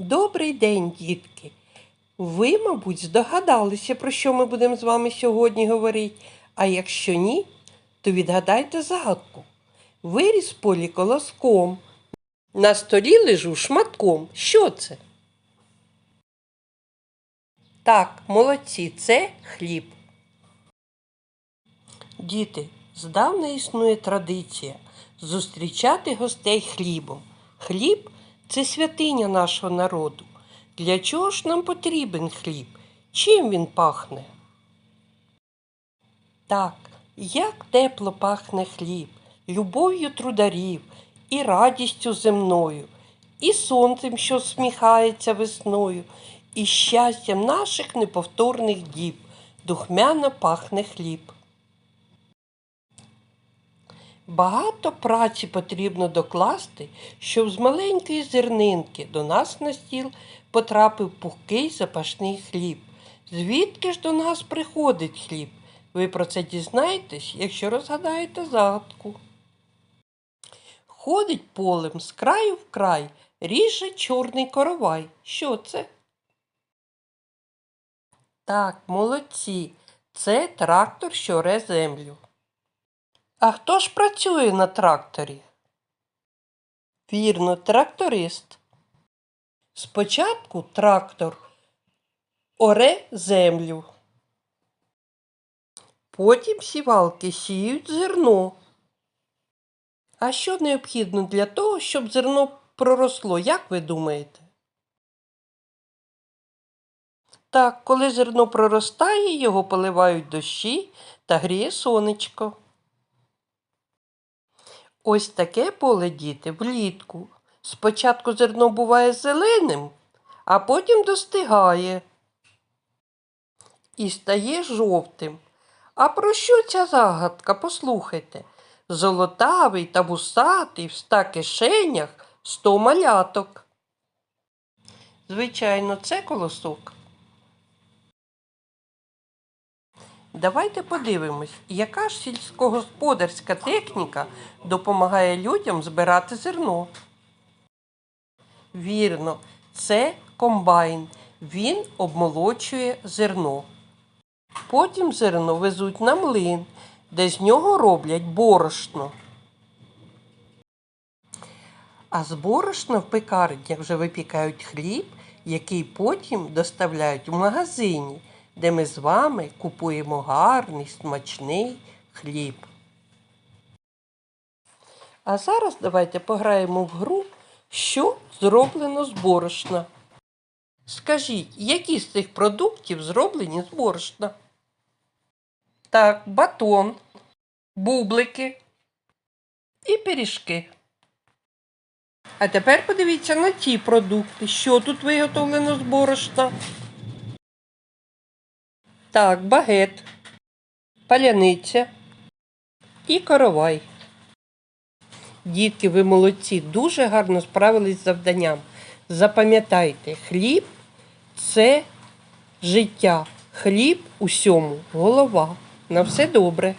Добрий день, дітки! Ви, мабуть, здогадалися, про що ми будемо з вами сьогодні говорити. А якщо ні, то відгадайте загадку. Виріс полі колоском. На столі лежу шматком. Що це? Так, молодці, це хліб. Діти, здавна існує традиція зустрічати гостей хлібом. Хліб це святиня нашого народу. Для чого ж нам потрібен хліб? Чим він пахне? Так, як тепло пахне хліб, любов'ю трударів, і радістю земною, і сонцем, що сміхається весною, і щастям наших неповторних діб, духмяно пахне хліб. Багато праці потрібно докласти, щоб з маленької зернинки до нас на стіл потрапив пухкий запашний хліб. Звідки ж до нас приходить хліб? Ви про це дізнаєтесь, якщо розгадаєте загадку. Ходить полем з краю в край, ріже чорний коровай. Що це? Так, молодці. Це трактор, що оре землю. А хто ж працює на тракторі? Вірно, тракторист. Спочатку трактор оре землю. Потім сівалки сіють зерно. А що необхідно для того, щоб зерно проросло, як ви думаєте? Так, коли зерно проростає, його поливають дощі та гріє сонечко. Ось таке поле діти влітку. Спочатку зерно буває зеленим, а потім достигає і стає жовтим. А про що ця загадка? Послухайте. Золотавий та вусатий в ста кишенях сто маляток. Звичайно, це колосок. Давайте подивимось, яка ж сільськогосподарська техніка допомагає людям збирати зерно. Вірно, це комбайн. Він обмолочує зерно. Потім зерно везуть на млин, де з нього роблять борошно. А з борошна в пекарнях вже випікають хліб, який потім доставляють в магазині, де ми з вами купуємо гарний, смачний хліб. А зараз давайте пограємо в гру, що зроблено з борошна. Скажіть, які з цих продуктів зроблені з борошна? Так, батон, бублики і пиріжки. А тепер подивіться на ті продукти, що тут виготовлено з борошна. Так, багет, паляниця і коровай. Дітки, ви молодці, дуже гарно справились з завданням. Запам'ятайте, хліб це життя. Хліб усьому голова. На все добре.